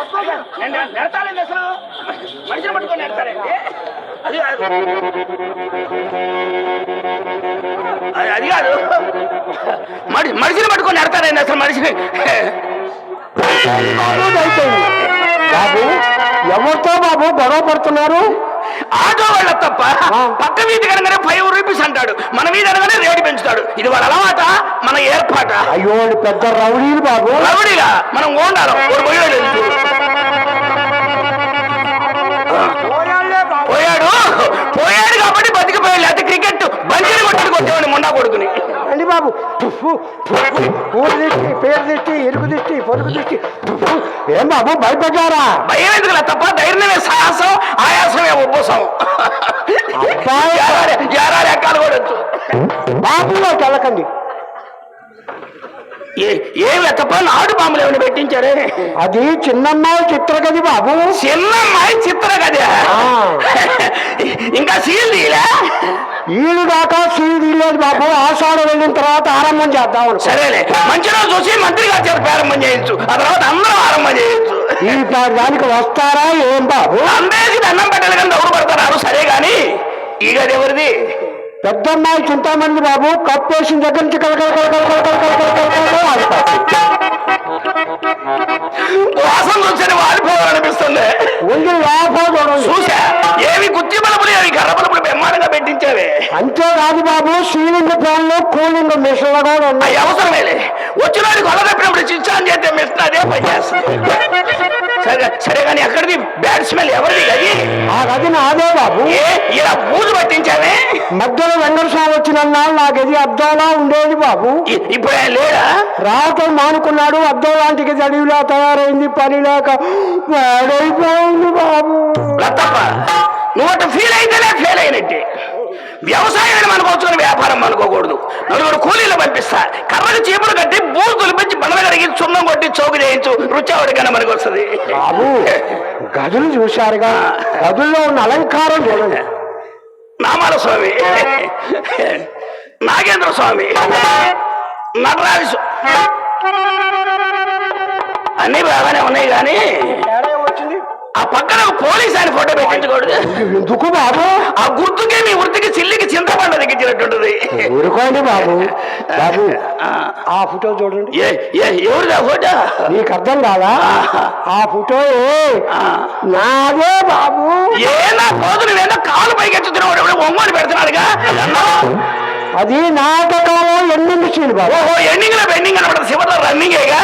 అసలు. మనిషిని పట్టుకొని నెడతారండి అది కాదు. అది- కాదు. మనిషి మనిషిని పట్టుకొని నెడతారండి అసలు మనిషిని. బాబు ఎవరితో బాబు గొడవ పడుతున్నారు? ఆటో వాళ్ళ తప్ప పక్క వీధి కనగానే ఫైవ్ రూపీస్ అంటాడు. మన వీధి అనగానే రేటు పెంచుతాడు. ఇది వాళ్ళ అలవాట? మన ఏర్పాట? అయ్యో పెద్ద రౌడీలు బాబు. రౌడీగా మనం ఓండాలం. పోయాడు కాబట్టి బతికిపోయాడు. లేకపోతే క్రికెట్ బంజీని కొట్టుకు వచ్చేవాడిని మొండా కొడుకుని. అండి బాబు. ఊరు దిష్టి పేరు దిష్టి ఎరుకు దిష్టి పొరుగు దిష్టి. ఏం బాబు భయపడ్డారా భయం ఎందుకులే తప్ప? ధైర్యమే సాహసం ఆయాసమే. యారా ఎక్కాలు కూడా బాబులోకి వెళ్ళకండి. ఏ- తప్ప నాడు బాంబులు ఏమైనా పెట్టించారే? అది చిన్నమ్మాయి చిత్రగది బాబు. చిన్నమ్మాయి చిత్ర కదా ఆ. ఇంకా సీల్ తీయలే? ఈడు దాకా సీడీ లేదు బాబు. ఆషాఢ వెళ్ళిన తర్వాత ఆరంభం చేద్దాం. సరేలే. మంచి రోజు చూసి మంత్రి గారి చేత ప్రారంభం చేయొచ్చు ఆ తర్వాత అందరం ఆరంభం చేయొచ్చు ఈ దానికి వస్తారా ఏం బాబు? అందేసి దండం పెట్టాలి కానీ దౌడు పడతారు సరే గాని ఈ గది ఎవరిది? పెద్దమ్మాయి చింతామణి బాబు కప్పేసిన దగ్గర నుంచి కలకల. వాసన వాడిపోవాలనిపిస్తుంది చూసా ఏమి అంతేకాదు బాబు సీలింగ్ ఫ్యాన్లు కూలింగ్ మిషన్లు కూడా ఉన్నాయి. అవసరమేలే వచ్చిన వాడికి కొల తప్పినప్పుడు చిచ్చాన్ చేస్తే మిషన్ అదే పని చేస్తుంది సరే సరే కానీ ఎక్కడిది బ్యాడ్ స్మెల్ ఎవరిది గది ఆ గది నాదే బాబు. ఇలా బూజు పట్టించావే? మధ్యలో వెంకటస్వామి వచ్చిన నాడు నా గది అద్దంలా ఉండేది బాబు. ఇప్పుడు ఆయన లేడా? రావటం మానుకున్నాడు అద్దం లాంటి గది అడవిలా తయారైంది పని లేక పాడైపోయింది బాబు. నువ్వు ఫీల్ అయితేనే ఫెయిల్ అయినట్టే. వ్యవసాయాన్ని మనకోవచ్చు వ్యాపారం అనుకోకూడదు. నలుగురు కూలీలు పంపిస్తా. కర్రకు చీపులు కట్టి బూజు తొలిపించి బండలు కడిగి సున్నం కొట్టి చౌకు చేయించు. రుచి ఎవరికైనా మనకు వస్తుంది బాబు గదులు చూశారుగా. గదుల్లో ఉన్న అలంకారం చూడండి. నామాల స్వామి. నాగేంద్ర స్వామి. నటరాజ అన్నీ బాగానే ఉన్నాయి కానీ ఆ పక్కన పోలీస్ ఆయన ఫోటో పెట్టించకూడదు ఎందుకు బాబు? ఆ గుర్తుకే మీ వృత్తికి చిల్లికి చింతపండు తగ్గించినట్టుంటది ఊరుకోండి బాబు. బాబు ఆ. ఫోటో చూడండి. ఏ ఎవరిదా ఫోటో? నీకు అర్థం కాదా? ఆ. ఫోటో నాదే బాబు. ఏ నా పోదు నువ్వేదో కాలు పైకి ఎత్తుతున్నావు ఎవడో ఒంగోని పెడుతున్నాడుగా. అది నాటకంలో ఎన్నింది సీన్ బాబు. ఓహో ఎండింగ్లో బెండింగ్ అనమాట శివలో రన్నింగేగా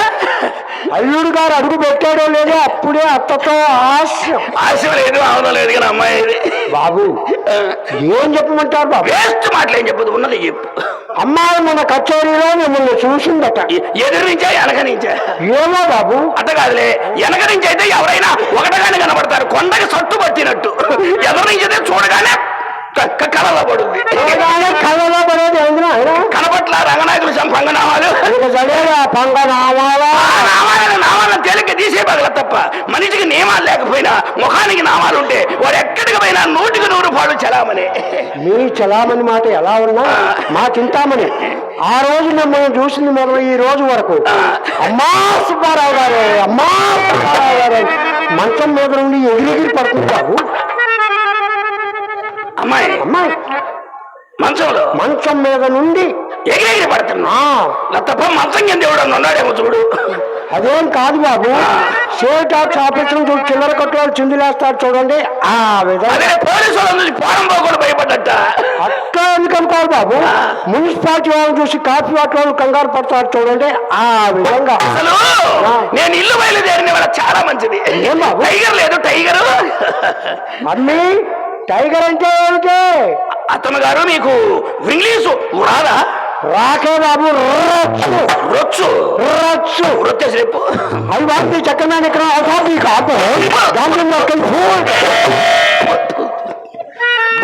అల్లుడు గారు అడుగు పెట్టాడో లేదో అప్పుడే అత్తతో ఆశ ఆశ లేదు అవడం లేదు కానీ అమ్మాయి. బాబు ఏం చెప్పమంటారు బాబు? వేస్ట్ మాటలు ఏం చెప్పదు ఉన్నది చెప్పు. అమ్మాయి మన కచేరీలో మిమ్మల్ని చూసిందట. ఎ- ఎదురు నుంచా వెనక నుంచా? ఏమో బాబు. అట్ట కాదులే వెనక నుంచి అయితే ఎవరైనా ఒకటగానే కనబడతారు. కొండకి సట్టు పట్టినట్టు. ఎదురు నుంచి అయితే చూడగానే క- కళలో పడుద్ది చూడగానే కళ్ళలో పడేది ఏందిరా ఆయన కనపట్ల రంగనాయకులు సంపంగనామాలు ఇక చదివేదా పంగ నామాలా ఆ నామాలను నామాలను తేలిక తీసే పగల తప్ప మనిషికి నియమాలు లేకపోయినా ముఖానికి నామాలు ఉంటే వాడు ఎక్కడికి పోయినా నూటికి నూరు పాడు చలామని మీ చలామణి మాట ఎలా ఉన్నా మా చింతామణి. ఆ రోజు మిమ్మల్ని చూసింది మొదలు ఈ రోజు వరకు. అమ్మా సుబ్బారావు గారు అమ్మా సుబ్బారావు గారు. మంచం మీద నుండి ఎగిరెగిరి పడుతుంది బాబు అమ్మాయి. అమ్మాయి. మంచంలో. మంచం మీద నుండి ఎగిరెగిరి పడుతున్నా. ఆ. తప్ప మంచం కింద ఉన్నాడేమో చూడు. అదేం కాదు బాబు. సేల్ టాక్స్ ఆఫీస్ నుంచి చిల్లర కొట్లో చిందులేస్తారు చూడండి. ఆ విధంగా. పోలీసు వాళ్ళ నుంచి పోరం పోకుండా భయపడ్డట అట్లా ఎందుకు అనుకోవాలి బాబు? మున్సిపాలిటీ వాళ్ళని చూసి కాఫీ వాటర్ వాళ్ళు కంగారు పడతారు చూడండి. ఆ విధంగా. అసలు నేను ఇల్లు బయలుదేరిన వాళ్ళ చాలా మంచిది. ఏం బాబు? టైగర్ లేదు టైగర్. మమ్మీ టైగర్ అంటే ఏమిటి? అతను గారు మీకు ఇంగ్లీషు రాదా? రాకే బాబు రచ్చు. రొచ్చు. రచ్చు. రేపు. అవి వాటి చక్కగా ఇక్కడ అవసరం కాదు దాంట్లో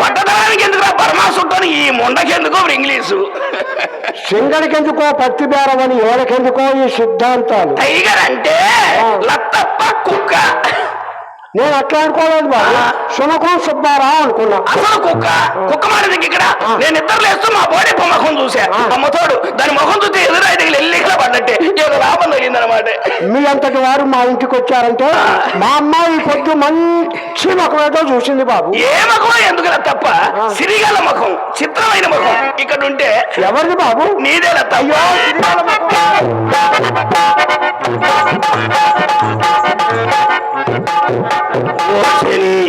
పట్టడానికి ఎందుకు బర్మా సుట్టని ఈ ముండకెందుకు ఇంగ్లీషు సింగడికెందుకో పత్తి బేరమని ఏడకెందుకో ఈ సిద్ధాంతాలు. టైగర్ అంటే లత్తప్ప కుక్క. నేను అట్లా అనుకోలేదు బాబు. సునకం సుబ్బారావు అనుకున్నా. అసలు కుక్క? కుక్క మారింది ఇక్కడ? నేను ఇద్దరు లేస్తూ మా బోడీ ముఖం చూసా. అమ్మతోడు దాని ముఖం చూస్తే ఎదురైతే ఎల్లిగా పడ్డట్టే. ఏదో లాభం తగింది అనమాట మీ అంతటి వారు మా ఇంటికి వచ్చారంటే మా అమ్మాయి పొద్దు మంచి మొక్కలతో చూసింది బాబు. ఏ ముఖం ఎందుకులా తప్ప? సిరిగల ముఖం చిత్రమైన ముఖం ఇక్కడ ఉంటే ఎవరిది బాబు? నీదేలా తప్ప?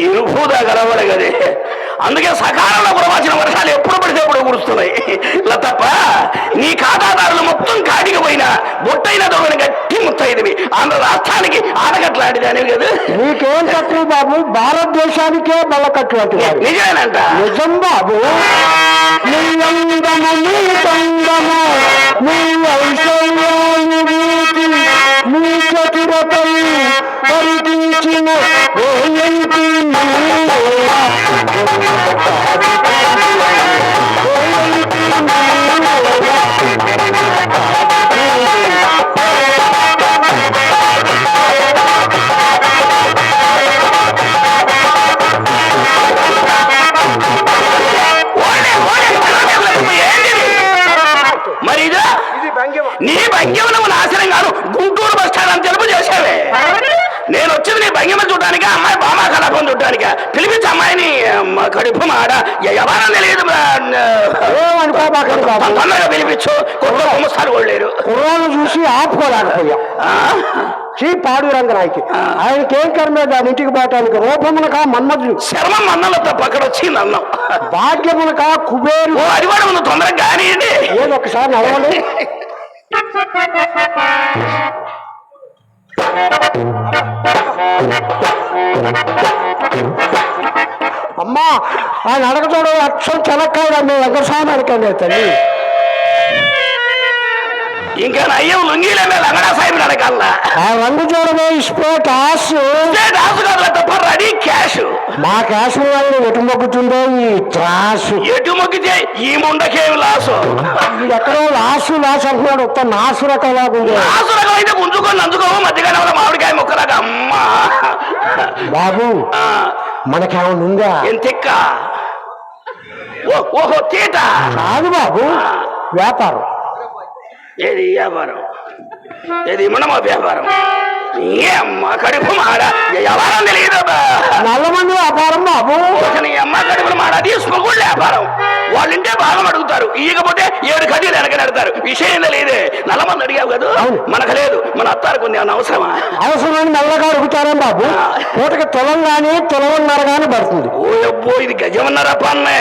ఇరుపుదా గలవడు కదే అందుకే సకాలంలో కురవాల్సిన వర్షాలు ఎప్పుడు పడితే ఎప్పుడు కురుస్తున్నాయి. ఇలా తప్ప నీ ఖాతాదారులు మొత్తం కాడికి పోయినా బొట్టైన దొంగని గట్టి ముత్తైదివి. ఆంధ్ర రాష్ట్రానికి ఆనకట్లాంటిదానివి కదా. నీకేం కట్లు బాబు? భారతదేశానికే బలకట్లు అంటే వారు. నిజమేనంట. నిజం బాబు. నీ అందము నీ తందము నీ ఐశ్వర్యాన్ని వీటి నీ చతురతై పరిపించిన వేయంతి శ్రీ పాడు రంగనాయకి ఆయనకి ఏం కర్మే? దాని ఇంటికి పోవటానికి రూపమునక మన్మధుడు శర్మం అన్నంలో తప్ప అక్కడ వచ్చింది అన్నం భాగ్యమునక కుబేరు ముందు తొందరగా ఏదో ఒకసారి నడవండి అమ్మా ఆయన అడగచోడు అక్షం చెలక్కాయ మీ వెంకటస్వామి అడగండి తల్లి. ఇంకా నయ్యం లుంగీల మీద లంగడా సాహిబ్ ఆ రంగు చూడమే ఇస్పోట్ ఆశ రాసుగారుల తప్ప రెడీ క్యాష్. మా క్యాష్ వాళ్ళు ఎటు మొగ్గుతుందో ఈ త్రాసు. ఎటు మొక్కితే ఈ ముండకేమి లాసు? ఎక్కడో లాసు లాసు అంటున్నాడు. ఒక్క నాసు రకంలాగుంది లాసు రకం అయితే గుంజుకొని నంచుకోవు మధ్యకాలంలో మామిడికాయ ముక్కలాగా. అమ్మా. బాబు ఆ, మనకేమైనా ఉందా? ఎంతెక్క? ఓహో తీట. కాదు బాబు వ్యాపారం. ఏది వ్యాపారం? ఏది మనమో వ్యాపారం? ఏ అమ్మ కడుపు మాడ తెలియదు నల్లమంది వ్యాపారం బాబు. అమ్మ కడుపులు మాడ వ్యాపారం. వాళ్ళింటే భాగం అడుగుతారు. ఇయ్యకపోతే ఏడు కడ్డీలు వెనకనెడతారు విషయం తెలియదే నల్లమంది అడిగావు కదా. మనకు లేదు మన అత్తారికి ఉంది ఏమన్నా అవసరమా? అవసరమైన నల్లగా అడుగుతారేం బాబు? పూటకి తులం గాని తులవన్నర గాని పడుతుంది. ఓ అబ్బో ఇది గజమన్నారా పన్నే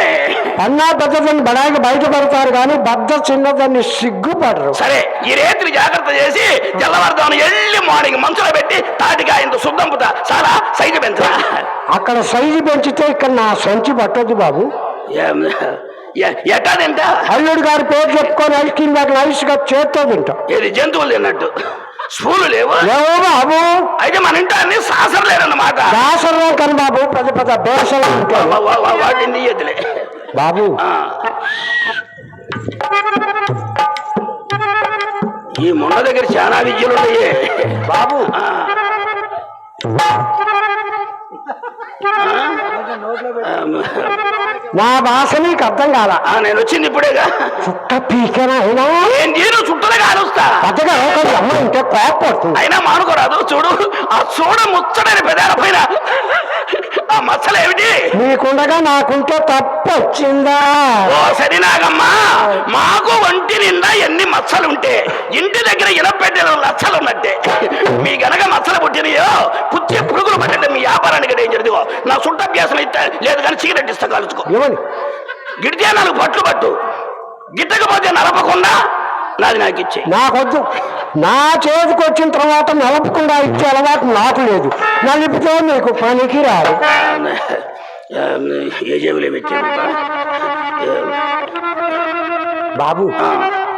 అన్నా పెద్దదాన్ని బడాయికి బయటపడతారు కానీ బద్ద చిన్నదాన్ని సిగ్గుపడరు. సరే ఈ రేత్రి జాగ్రత్త చేసి తెల్లవారుదాను ఎల్లి మార్నింగ్ మంచులో పెట్టి తాటిగా ఇంత శుద్ధంపుతా. చాలా సైజు పెంచరా? అక్కడ సైజు పెంచితే ఇక్కడ నా సంచి పట్టొద్దు బాబు. ఏం- ఎ- ఎట్టా తింటా అల్లుడు గారి పేరు చెప్పుకొని ఐస్ క్రీమ్ దాకా నైస్గా చేత్తో తింటాం. ఇది జంతువులు తిన్నట్టు? స్పూలు లేవు? ఏవో బాబు. అయితే మన ఇంట్లో అన్ని సాసర్ లేరన్నమాట దాసరా కానీ బాబు పెద్ద పెద్ద బేసలు ఉంటాయి. వాటిని బాబు. ఈ మొన్న దగ్గర చాలా విద్యలు ఉన్నాయే. బాబు. నా భాష నీకు అర్థం కాల? ఆ, నేను వచ్చింది ఇప్పుడేగా. చుట్ట పీకనా అయినా? నేను చుట్టూనే కానుస్తా పెద్దగా ఒక అమ్మ కోపడుతుంది. అయినా మానుకోరాదు చూడు. ఆ చూడ ముచ్చడైన పెదాల పైన. ఆ మచ్చలేమిటి? నీకుండగా నాకుంటే తప్పు వచ్చిందా ఓ సరి నాగమ్మా మాకు వంటి నిండా ఎన్ని మచ్చలుంటే ఇంటి దగ్గర ఇనపెట్టిన లచ్చలు ఉన్నట్టే మీ గనక మచ్చలు పుట్టినయో పుచ్చి పురుగులు పట్టిన మీ వ్యాపారానికి ఏం జరిదిగో నా సుట్టాభ్యాసం ఇస్తా లేదు కానీ సిగరెట్ ఇస్తా కాల్చుకో ఏమని? గిడితే నాలుగు పట్లు పట్టు గిట్టకపోతే నలపకుండా నాది నాకు ఇచ్చే నాకొద్దు. నా చేతికి వచ్చిన తర్వాత నలుపకుండా ఇచ్చే అలవాటు నాకు లేదు. నలిపితే నీకు పనికి రాదు ఏ జేబులే పెట్టాను బాబు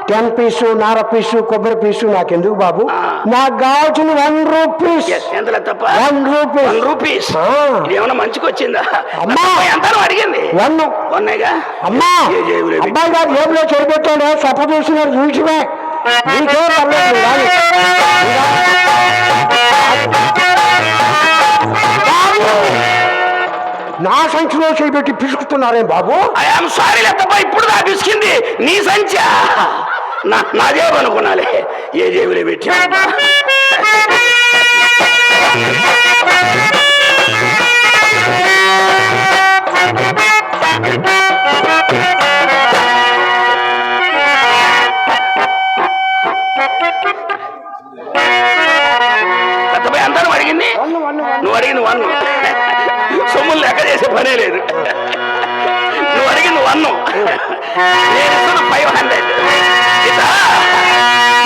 టెన్ పీసు నార పీసు కొబ్బరి పీసు నాకెందుకు బాబు? నాకు కావాల్సిన వన్ రూపీస్. ఎంతలా తప్ప? One rupees. One rupees? ఏమన్నా మంచికి వచ్చిందా? అమ్మా. ఎంత అడిగింది. వన్. ఉన్నాయిగా అమ్మా. అబ్బాయి గారు జేబులో చేపెట్టాడు సొప్ప చూసినాడు చూసివే. నీకే పర్లేదు! నా సంచిలో చేపెట్టి పిసుకుతున్నారేం బాబు? ఐఎమ్ సారీ లేకపో ఇప్పుడు దా పిసికింది. నీ సంచ? నా నా జేబు అనుకున్నాలే. ఏ జేబులో పెట్టి పెద్దపై నువ్వు అడిగింది వన్ సొమ్ములు లెక్క చేసే పనే లేదు. నువ్వు అడిగింది వన్ నేను ఇస్తున్న ఫైవ్ హండ్రెడ్ ఇట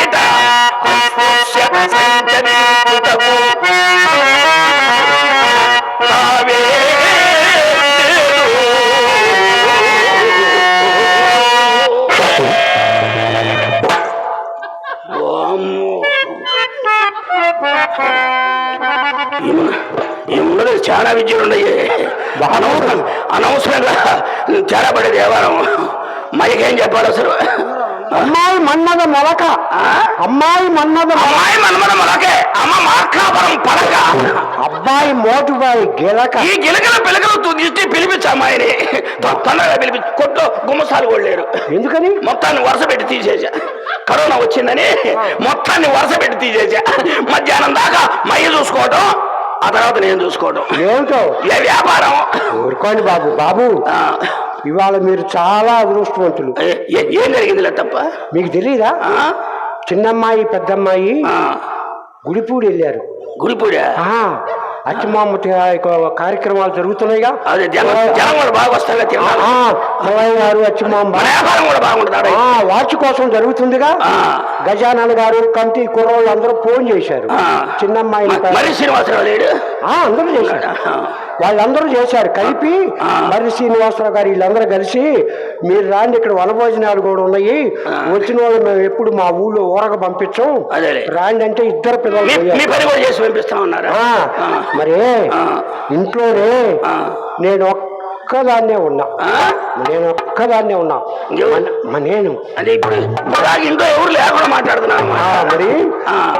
ఇట చాలా విద్యలు ఉన్నాయి అనవసరం అనవసరంగా చాలా పడే దేవాలయం మైకేం చెప్పాలి అసలు? అమ్మాయి మన్నద మొలక? అమ్మాయి మన్నద మొలక. అమ్మాయి మనమన మనకే అమ్మ మార్కాపురం పలక. అబ్బాయి మోటుబాయి గిలక. ఈ గిలకల పిలకలు తుదిస్తే పిలిపించు అమ్మాయిని. తొందరగా పిలిపించు. కొట్టు గుమ్మసాలు కూడా లేరు ఎందుకని? మొత్తాన్ని వరుస పెట్టి తీసేసా కరోనా వచ్చిందని మొత్తాన్ని వరుస పెట్టి తీసేసా మధ్యాహ్నం దాకా మయ్య చూసుకోవటం ఆ తర్వాత నేను చూసుకోవటం ఏమిటో ఏ వ్యాపారం? ఊరుకోండి బాబు. బాబు ఇవాళ మీరు చాలా అదృష్టవంతులు. ఏ- జరిగిందిలే తప్ప మీకు తెలియదా? చిన్నమ్మాయి పెద్దమ్మాయి గుడిపూడి వెళ్ళారు. గుడిపూడా? ఆ, అచ్చమామ కార్యక్రమాలు జరుగుతున్నాయిగా. అదే జనం జనం కూడా బాగా మల్లయ్య గారు వ్యాపారం కూడా బాగుంటుంది వాచ్ కోసం జరుగుతుందిగా. గజానన్ గారు కమిటీ కుర్రోళ్ళు అందరూ ఫోన్ చేశారు. మరి శ్రీనివాసరావు లేడు? అందరూ చేశారు. వాళ్ళందరూ చేశారు కలిపి. మరి శ్రీనివాసరావు గారు వీళ్ళందరూ కలిసి మీరు రాండి ఇక్కడ వనభోజనాలు కూడా ఉన్నాయి వచ్చిన వాళ్ళు మేము ఎప్పుడు మా ఊళ్ళో ఊరగ పంపించాం. రాండి అంటే ఇద్దరు పిల్లలు. మరి. ఇంట్లోనే. నేను ఒక్కదాన్నే ఉన్నా? నేను ఒక్కదాన్నే ఉన్నా నేను అంటే ఇప్పుడు ఇంట్లో ఎవరు లేకుండా మాట్లాడుతున్నాను ఆ, మరి.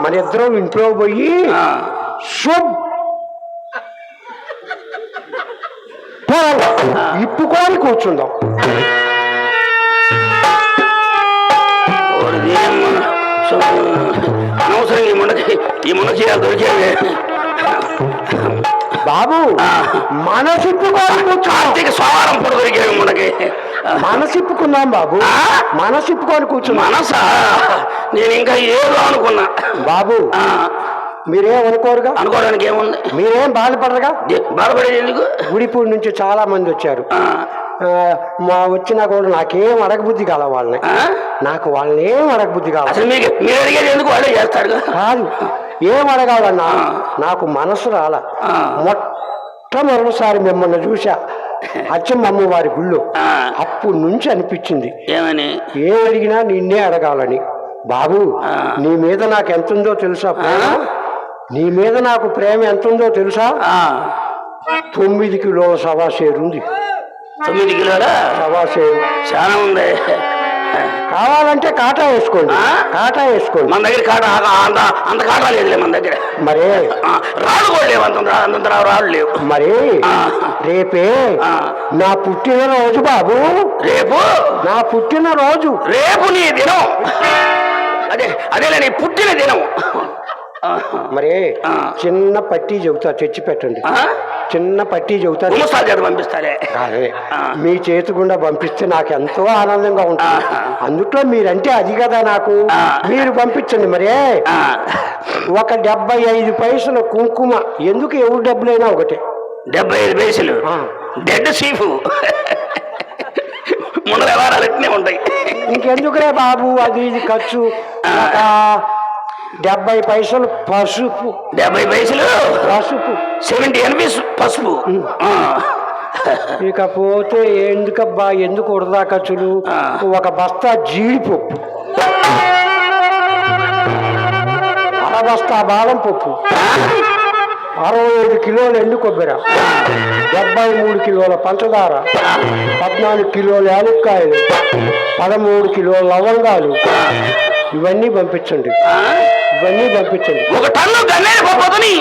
మన ఇద్దరం ఇంట్లో పోయి. శుభ్ ఇప్పుకొని కూర్చుందాం. ఈ మునకి ఈ మునక చీరలు దొరికేవి. బాబు మనసిప్పుకొని కూర్చుందాం కార్తీక సోమవారం పూట దొరికేవి మునకి మనసిప్పుకుందాం బాబు? మనసిప్పుకొని కూర్చుందాం. మనసా? నేను ఇంకా ఏదో అనుకున్నా. బాబు మీరేం అనుకోరుగా అనుకోవడానికి ఏముంది మీరేం బాధపడరుగా? బాధపడేది ఎందుకు? గుడిపూడి నుంచి చాలా మంది వచ్చారు. మా వచ్చినా కూడా నాకేం అడగబుద్ధి కాల వాళ్ళని? నాకు వాళ్ళని ఏం అడగబుద్ధి అసలు మీకు మీరు అడిగేది ఎందుకు? వాళ్ళే చేస్తారు కాదు. ఏం అడగాలన్నా నాకు మనసు రాల. మొట్టమొదటిసారి మిమ్మల్ని చూసా అచ్చమ్మమ్మ వారి గుళ్ళో. అప్పుడు నుంచి అనిపించింది. ఏమని? ఏం అడిగినా నిన్నే అడగాలని. బాబు. నీ మీద నాకు ఎంత ఉందో తెలుసా నీ మీద నాకు ప్రేమ ఎంత ఉందో తెలుసా తొమ్మిది కిలోల సవాసేరు ఉంది. తొమ్మిది కిలోల? సవాసేరు చాలా ఉంది. కావాలంటే కాటా వేసుకోండి? కాటా వేసుకోండి. మన దగ్గర కాట అంత అంత కాటా లేదులే మన దగ్గర. మరే. రాళ్ళు కూడా లేవు అంత అంత రాళ్ళు లేవు. మరి. రేపే. నా పుట్టినరోజు బాబు. రేపు? నా పుట్టినరోజు. రేపు నీ దినం. అదే అదేలే నీ పుట్టిన దినం. మరి. చిన్న పట్టీ చెబుతా తెచ్చి పెట్టండి? చిన్న పట్టీ చెబుతా ఆ. మీ చేతి గుండా పంపిస్తే నాకు ఎంతో ఆనందంగా ఉంటుంది. అందుట్లో మీరంటే అది కదా నాకు. మీరు పంపించండి మరే ఒక డెబ్బై ఐదు పైసలు కుంకుమ. ఎందుకు ఎవరు డబ్బులైనా ఒకటే. డెబ్బై ఐదు పైసలు. Dead cheap. వ్యవహారాలు ఎట్నే ఉంటాయి. ఇంకెందుకురే బాబు అది ఇది ఖర్చు. డెబ్బై పైసలు పసుపు. డెబ్బై పైసలు? పసుపు. సెవెంటీ ఎనిమిది పసుపు. ఇకపోతే ఎందుకబ్బా ఎందుకు వృధా ఖర్చులు. ఒక బస్తా జీడిపప్పు. అర బస్తా బాదం పప్పు. అరవై ఐదు కిలోల ఎండు కొబ్బరి. డెబ్బై మూడు కిలోల పంచదార. పద్నాలుగు కిలోల యాలక్కాయలు. పదమూడు కిలోల లవంగాలు. ఇవన్నీ పంపించండి? ఇవన్నీ పంపించండి ఒక టన్ను గన్నేరు పప్పుని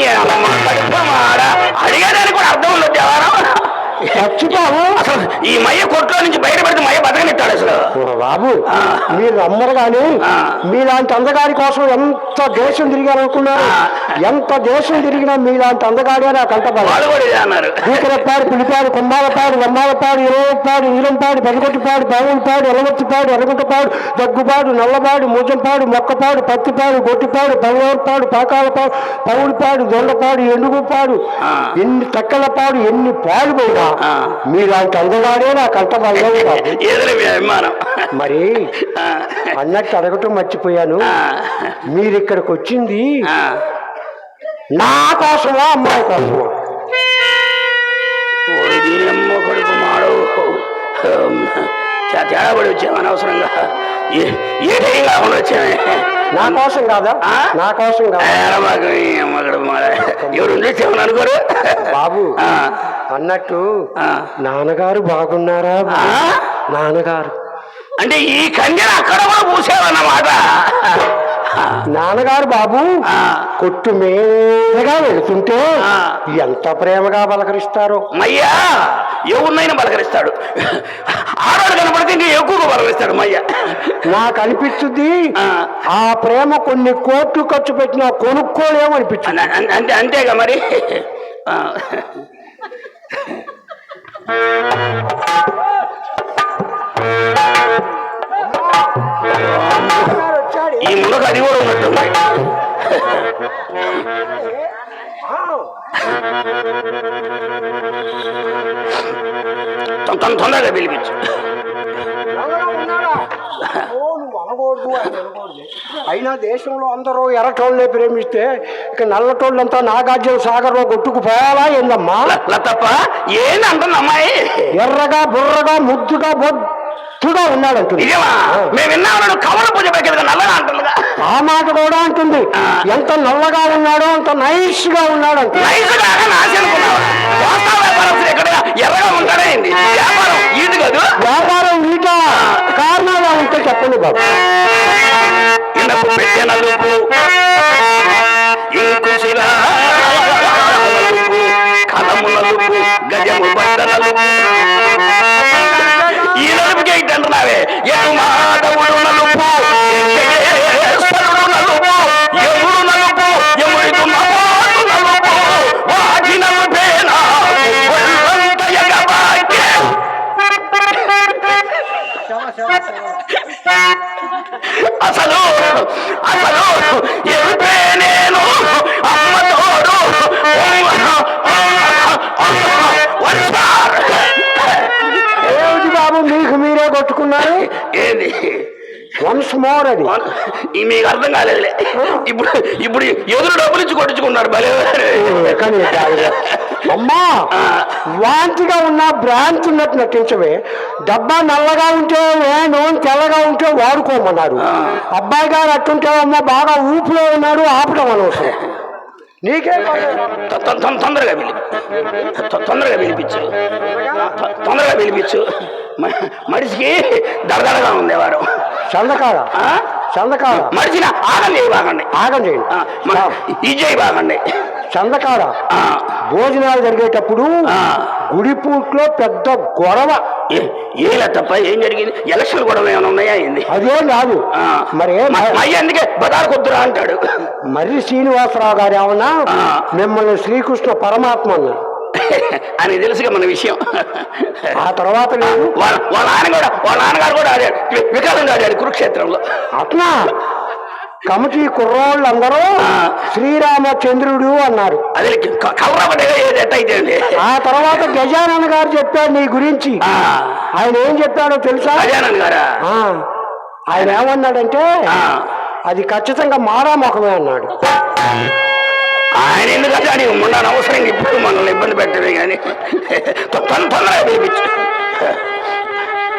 అడిగేదానికి కూడా అర్థం ఉండదు వ్యవహారం చచ్చిపోవు అసలు ఈ మయ్య కొట్లో నుంచి బయట పెడితే మయ్య బతకనిస్తాడు అసలు బాబు. మీరు రమ్మరు కానీ. మీలాంటి అందగారి కోసం ఎంత దేశం తిరిగారనుకున్నారు. ఎంత దేశం తిరిగినా మీలాంటి అందగాడే నాకు అన్నారు. పూకరపాడు పులిపాడు కుంభాలపాడు వెమ్మాలపాడు ఇరవపాడు నీలంపాడు పెదగొట్టిపాడు బావులపాడు ఎలవత్తిపాడు ఎలగుంటపాడు దగ్గుపాడు నల్లపాడు ముజంపాడు మొక్కపాడు పత్తిపాడు గొట్టిపాడు పల్లవరపాడు పాకాలపాడు పౌడిపాడు దొండపాడు ఎండుగుపాడు. ఎన్ని తక్కలపాడు ఎన్ని పాడు పోయినా. మీలాంటి అందగాడే నాకు అభిమానం. మరి అన్నట్టు అడగటం మర్చిపోయాను. మీరు ఇక్కడికి వచ్చింది. నా కోసమా అమ్మాయి కోసమా ఓరి దీని అమ్మ కొడుకు మాడు. చా- తేడా పడి వచ్చాము అనవసరంగా. ఏ టైం కాకుండా వచ్చామే నా కోసం కాదా? నా కోసం ఎవరు ఉండేమని అనుకోరు బాబు అన్నట్టు ఆ. నాన్నగారు బాగున్నారా? నాన్నగారు. అంటే ఈ కన్యను అక్కడ కూడా పూసావన్నమాట నాన్నగారు బాబు ఆ. కొట్టు మీదగా వెళుతుంటే ఆ. ఎంత ప్రేమగా పలకరిస్తారో మయ్యా ఎవరినైనా పలకరిస్తాడు ఆడవాడు కనపడితే ఇంకా ఎక్కువగా పలకరిస్తాడు మయ్య నాకు అనిపిస్తుంది ఆ. ఆ ప్రేమ కొన్ని కోట్లు ఖర్చు పెట్టినా కొనుక్కోలేము అనిపించింది అన్- అన్- అంతే అంతేగా మరి ఆ. ఈ మునకు అది కూడా ఉన్నట్టుంది. తొందరగా పిలిపించు. అయినా దేశంలో అందరూ ఎర్రటోళ్ళనే ప్రేమిస్తే ఇక నల్లటోళ్ళంతా నాగార్జున సాగర్లో కొట్టుకుపోవాలా ఏందమ్మా? లతప్ప ఏంది అంటుంది అమ్మాయి? ఎర్రగా బుర్రగా ముద్దుగా బొద్దుగా ఉన్నాడంటుంది. నిజమా మేము విన్నాము కమల పూజ నల్లగా అంటుందిగా. ఆ మాట కూడా అంటుంది. ఎంత నల్లగా ఉన్నాడో అంత నైస్గా ఎర్రగా ఉంటాడే ఏంది వ్యాపారం కాదు. వ్యాపారం వీట కారణాలు ఉంటే చెప్పండి బాబు. పెట్టె నలుపు కలము నలుపు గజము బట్ట నలుపు. నలుపుకి ఏంటి మాధవుడు నలుపు నలుపు ఎముడు నలుపు ఎముడికు నవాడు నలుపు వాటి నలుపేనా అసలు అసలు ఎరుపే నేను మోర్ అది ఈ మీకు అర్థం కాలేదులే. ఇప్పుడు ఇప్పుడు ఎదురు డబ్బులు ఇచ్చి కొట్టించుకున్నారు భలే కానీ. అమ్మా వాంతిగా ఉన్న భ్రాంతి ఉన్నట్టు నటించవే. డబ్బా నల్లగా ఉంటే వేణు తెల్లగా ఉంటే వాడుకోమన్నారు. అబ్బాయి గారు అట్టుంటే అమ్మ బాగా ఊపిలో ఉన్నాడు ఆపడం అనవసరం. నీకే తొందరగా తొందరగా పిలిపించు. తొందరగా పిలిపించు. మనిషికి దడదడగా ఉంది చందకాడ చందకాడ మనిషిని ఆగండి బాగండి ఆగం చేయండి ఆ, మ- ఇజ్జయి బాగండి. చందకాడ భోజనాలు జరిగేటప్పుడు. గుడిపూట్లో పెద్ద గొడవ. ఏలా తప్ప ఏం జరిగింది? ఎలక్షన్ కూడా ఏమైనా ఉన్నాయా ఏంది? అదేం కాదు. మరి అందుకే బదారు కొద్దురా అంటాడు? మర్రి శ్రీనివాసరావు గారు ఏమన్నా. మిమ్మల్ని శ్రీకృష్ణ పరమాత్మ అన్నారు. అని తెలుసుగా మన విషయం. ఆ తర్వాత లేదు వాళ్ళ వాళ్ళ నాన్న కూడా వాళ్ళ నాన్నగారు కూడా ఆడాడు వికారంగా ఆడాడు కురుక్షేత్రంలో. అట్లా కమిటీ కుర్రోళ్ళందరూ ఆ. శ్రీరామచంద్రుడు అన్నారు. అది ఆ తర్వాత గజానన గారు చెప్పాడు నీ గురించి. ఆయన ఏం చెప్పాడో తెలుసా? గజానన్ గారా? ఆ, ఆయన ఏమన్నాడంటే అది ఖచ్చితంగా మారాముఖమే అన్నాడు. ఆయన ఎందుకంటే అట్లాడి ఉండాలి అవసరం ఇప్పుడు మనల్ని ఇబ్బంది పెట్టమే కానీ తొ- తొందరగా పిలిపించు.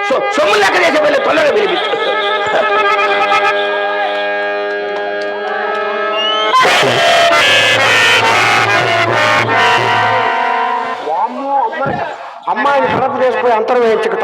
సొ- సొమ్ము లెక్క చేసే పిల్లలు తొందరగా పిలిపించు. అమ్మాయిని కడప చేసిపోయి అంతరం వేయించుకు